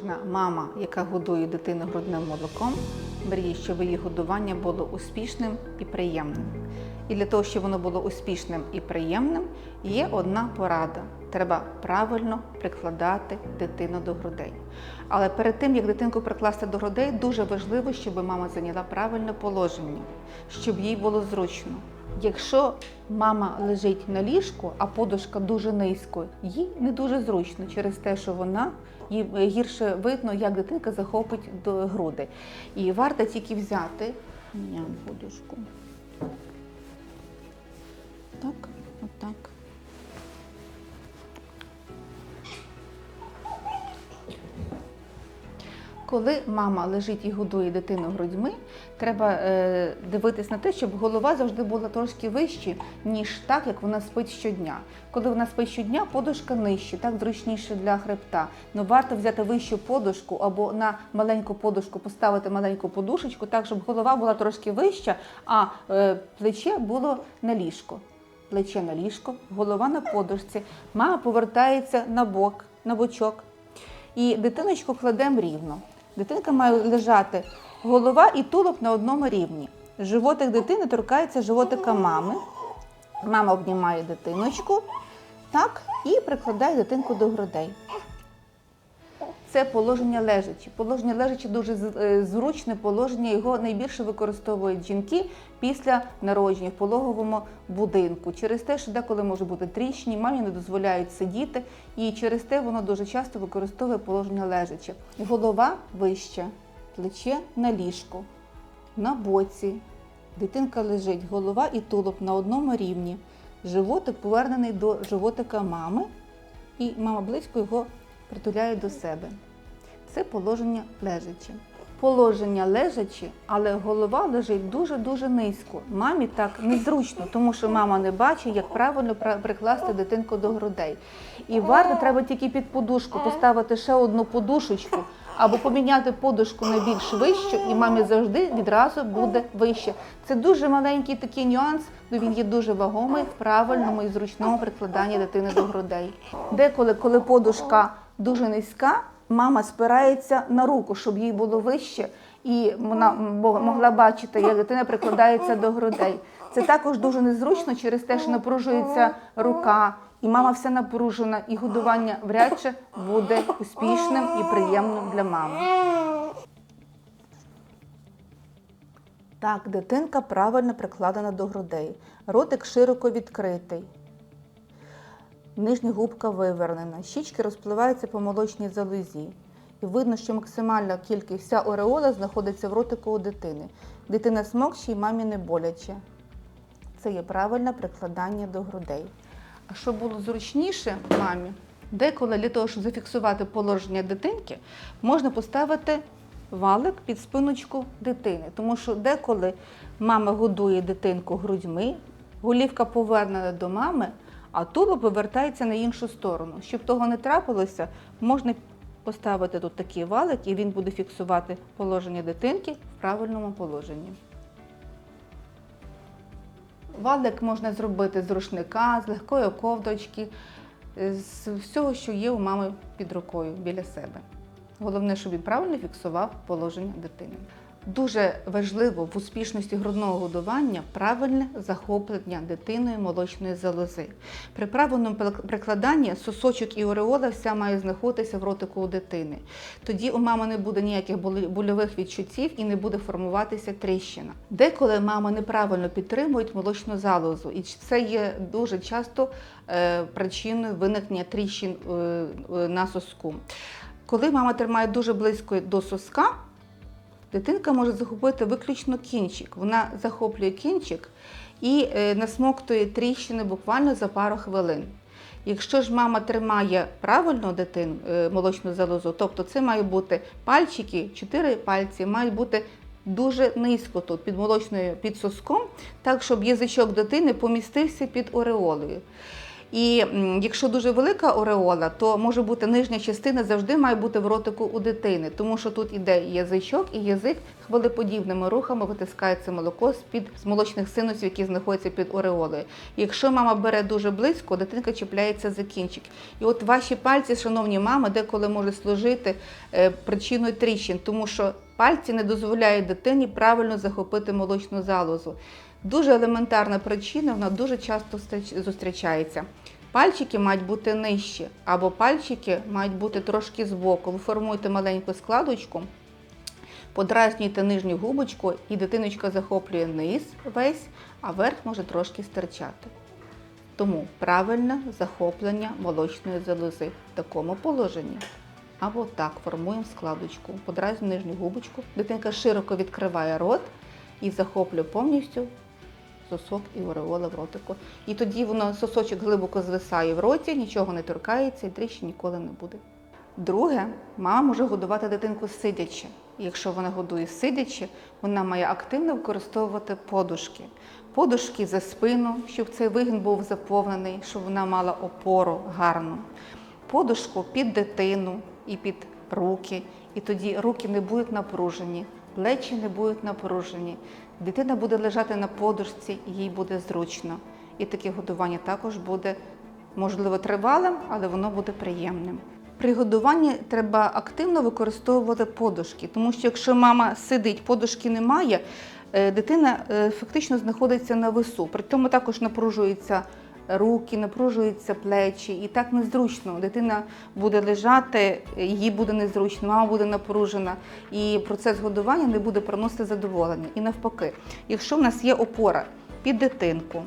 Кожна мама, яка годує дитину грудним молоком, мріє, щоб її годування було успішним і приємним. І для того, щоб воно було успішним і приємним, є одна порада: треба правильно прикладати дитину до грудей. Але перед тим, як дитинку прикласти до грудей, дуже важливо, щоб мама зайняла правильне положення, щоб їй було зручно. Якщо мама лежить на ліжку, а подушка дуже низько, їй не дуже зручно через те, що вона їй гірше видно, як дитинка захопить до груди. І варто тільки взяти подушку. Коли мама лежить і годує дитину грудьми, треба е, дивитись на те, щоб голова завжди була трошки вище, ніж так, як вона спить щодня. Коли вона спить щодня, подушка нижче, так зручніше для хребта. Ну варто взяти вищу подушку або на маленьку подушку поставити маленьку подушечку, так щоб голова була трошки вища, а е, плече було на ліжко. Плече на ліжко, голова на подушці. Мама повертається на бок, на бочок. І дитиночку кладемо рівно. Дитинка має лежати голова і тулуб на одному рівні. Животик дитини торкається животика мами. Мама обнімає дитиночку так, і прикладає дитинку до грудей. Це положення лежачі. Положення лежачі дуже е, зручне положення. Його найбільше використовують жінки після народження в пологовому будинку. Через те, що деколи може бути тріщні, мамі не дозволяють сидіти, і через те воно дуже часто використовує положення лежачі. Голова вища, плече на ліжку, на боці. Дитинка лежить, голова і тулуб на одному рівні. Животик повернений до животика мами, і мама близько його притуляє до себе. Це положення лежачі. Положення лежачі, але голова лежить дуже-дуже низько. Мамі так незручно, тому що мама не бачить, як правильно прикласти дитинку до грудей. І варто треба тільки під подушку поставити ще одну подушечку або поміняти подушку на більш вищу, і мамі завжди відразу буде вище. Це дуже маленький такий нюанс, але він є дуже вагомий в правильному і зручному прикладанні дитини до грудей. Деколи, коли подушка дуже низька, мама спирається на руку, щоб їй було вище, і вона могла бачити, як дитина прикладається до грудей. Це також дуже незручно через те, що напружується рука, і мама вся напружена, і годування вряд чи буде успішним і приємним для мами. Так, дитинка правильно прикладена до грудей. Ротик широко відкритий. Нижня губка вивернена, щічки розпливаються по молочній залозі. І видно, що максимальна кількість вся ореола знаходиться в ротику у дитини. Дитина смокче і мамі не боляче. Це є правильне прикладання до грудей. А щоб було зручніше мамі, деколи для того, щоб зафіксувати положення дитинки, можна поставити валик під спиночку дитини. Тому що деколи мама годує дитинку грудьми, голівка повернена до мами, а тулуб повертається на іншу сторону. Щоб того не трапилося, можна поставити тут такий валик, і він буде фіксувати положення дитинки в правильному положенні. Валик можна зробити з рушника, з легкої ковдочки, з всього, що є у мами під рукою біля себе. Головне, щоб він правильно фіксував положення дитини. Дуже важливо в успішності грудного годування правильне захоплення дитиною молочної залози. При правильному прикладанні сосочок і ореола вся має знаходитися в ротику у дитини. Тоді у мами не буде ніяких больових відчуттів і не буде формуватися тріщина. Деколи мами неправильно підтримують молочну залозу, і це є дуже часто е, причиною виникнення тріщин е, е, на соску. Коли мама тримає дуже близько до соска, дитинка може захопити виключно кінчик. Вона захоплює кінчик і е, насмоктує тріщини буквально за пару хвилин. Якщо ж мама тримає правильно дитину е, молочну залозу, тобто це мають бути пальчики, чотири пальці, мають бути дуже низько тут, під молочною, під соском, так, щоб язичок дитини помістився під ореолою. І якщо дуже велика ореола, то може бути нижня частина завжди має бути в ротику у дитини, тому що тут іде язичок, і язик хвилеподібними рухами витискається молоко з-під з молочних синусів, які знаходяться під ореолою. Якщо мама бере дуже близько, дитинка чіпляється за кінчик. І от ваші пальці, шановні мами, деколи можуть служити е, причиною тріщин, тому що пальці не дозволяють дитині правильно захопити молочну залозу. Дуже елементарна причина, вона дуже часто зустрічається. Пальчики мають бути нижчі, або пальчики мають бути трошки збоку. Ви формуєте маленьку складочку, подразнюєте нижню губочку, і дитиночка захоплює низ весь, а верх може трошки стирчати. Тому правильне захоплення молочної залози в такому положенні. Або так формуємо складочку, подразнюємо нижню губочку, дитинка широко відкриває рот і захоплює повністю сосок і ореола в ротику. І тоді воно сосочок глибоко звисає в роті, нічого не торкається і тріщин ніколи не буде. Друге, мама може годувати дитинку сидячи. Якщо вона годує сидячи, вона має активно використовувати подушки. Подушки за спину, щоб цей вигін був заповнений, щоб вона мала опору гарну. Подушку під дитину і під руки, і тоді руки не будуть напружені, плечі не будуть напружені. Дитина буде лежати на подушці, їй буде зручно. І таке годування також буде, можливо, тривалим, але воно буде приємним. При годуванні треба активно використовувати подушки, тому що якщо мама сидить, подушки немає, е, дитина е, фактично знаходиться на весу. При тому також напружуються руки, напружуються плечі, і так незручно. Дитина буде лежати, їй буде незручно, мама буде напружена, і процес годування не буде приносити задоволення. І навпаки, якщо в нас є опора під дитинку,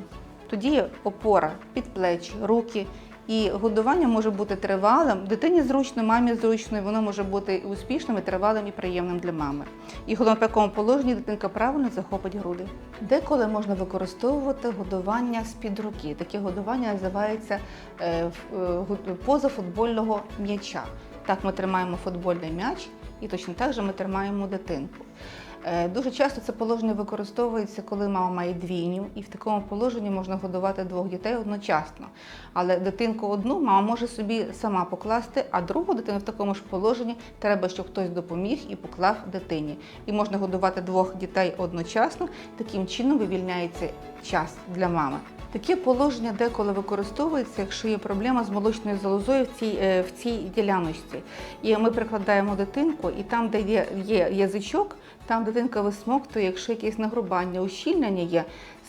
тоді опора під плечі, руки. І годування може бути тривалим, дитині зручно, мамі зручно, і воно може бути успішним, і тривалим, і приємним для мами. І головне в такому положенні дитинка правильно захопить груди. Деколи можна використовувати годування з-під руки. Таке годування називається е, е, поза футбольного м'яча. Так ми тримаємо футбольний м'яч і точно так же ми тримаємо дитинку. Е, Дуже часто це положення використовується, коли мама має двійню, і в такому положенні можна годувати двох дітей одночасно. Але дитинку одну мама може собі сама покласти, а другу дитину в такому ж положенні треба, щоб хтось допоміг і поклав дитині. І можна годувати двох дітей одночасно. Таким чином вивільняється час для мами. Таке положення деколи використовується, якщо є проблема з молочною залозою в цій, е, в цій діляночці. І ми прикладаємо дитинку, і там, де є, є язичок, там дитинка висмоктує, якщо якесь нагрубання, ущільнення є,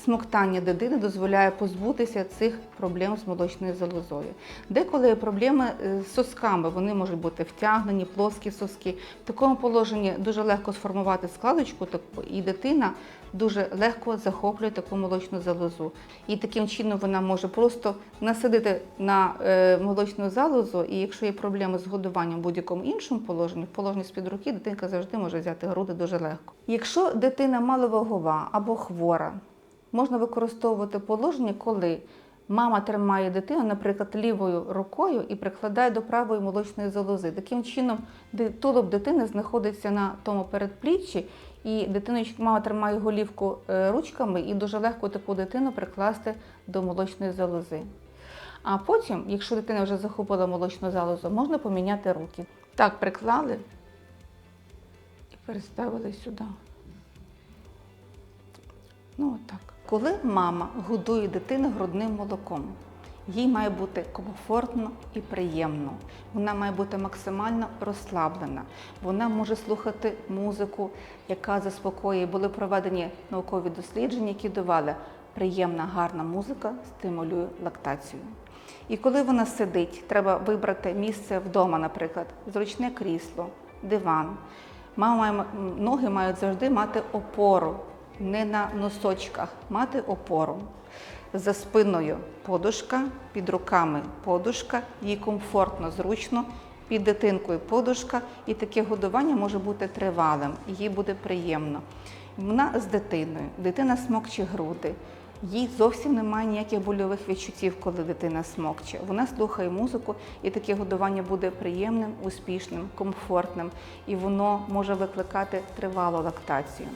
смоктання дитини дозволяє позбутися цих проблем з молочною залозою. Деколи проблеми е, з сосками, вони можуть бути втягнені, плоскі соски. В такому положенні дуже легко сформувати складочку, і дитина дуже легко захоплює таку молочну залозу. І таким чином вона може просто насадити на е, молочну залозу, і якщо є проблеми з годуванням в будь-якому іншому положенні, в положенні з-під руки, дитинка завжди може взяти груди дуже легко. Якщо дитина маловагова або хвора, можна використовувати положення, коли мама тримає дитину, наприклад, лівою рукою і прикладає до правої молочної залози. Таким чином, тулуб дитини знаходиться на тому передпліччі, і дитиночка, мама тримає голівку е, ручками і дуже легко таку дитину прикласти до молочної залози. А потім, якщо дитина вже захопила молочну залозу, можна поміняти руки. Так, приклали і переставили сюди. Ну, отак. Коли мама годує дитину грудним молоком, їй має бути комфортно і приємно. Вона має бути максимально розслаблена. Вона може слухати музику, яка заспокоює. Були проведені наукові дослідження, які давали приємна, гарна музика стимулює лактацію. І коли вона сидить, треба вибрати місце вдома, наприклад, зручне крісло, диван. Мама ноги мають завжди мати опору, не на носочках, мати опору. За спиною подушка, під руками подушка, їй комфортно, зручно, під дитинкою подушка, і таке годування може бути тривалим, їй буде приємно. Вона з дитиною, дитина смокче груди. Їй зовсім немає ніяких больових відчуттів, коли дитина смокче. Вона слухає музику, і таке годування буде приємним, успішним, комфортним, і воно може викликати тривалу лактацію.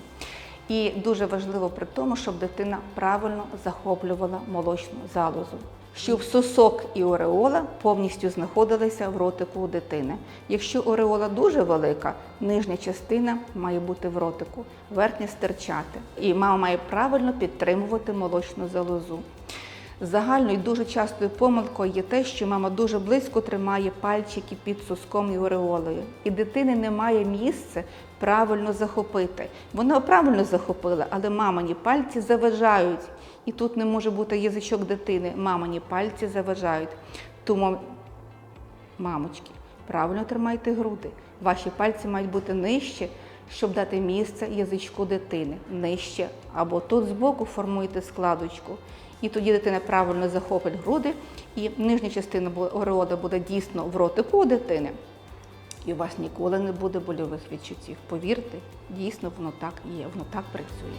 І дуже важливо при тому, щоб дитина правильно захоплювала молочну залозу. щоб сосок і ореола повністю знаходилися в ротику у дитини. Якщо ореола дуже велика, нижня частина має бути в ротику, верхня стирчати. І мама має правильно підтримувати молочну залозу. Загальною дуже частою помилкою є те, що мама дуже близько тримає пальчики під соском і ореолою, і дитини немає місця правильно захопити. Вона правильно захопила, але мамині пальці заважають. І тут не може бути язичок дитини. Мамині пальці заважають. Тому, мамочки, правильно тримайте груди. Ваші пальці мають бути нижче, щоб дати місце язичку дитини. Нижче. Або тут збоку формуєте складочку. І тоді дитина правильно захопить груди, і нижня частина бу- буде дійсно в ротику дитини. І у вас ніколи не буде больових відчуттів. Повірте, дійсно воно так є, воно так працює.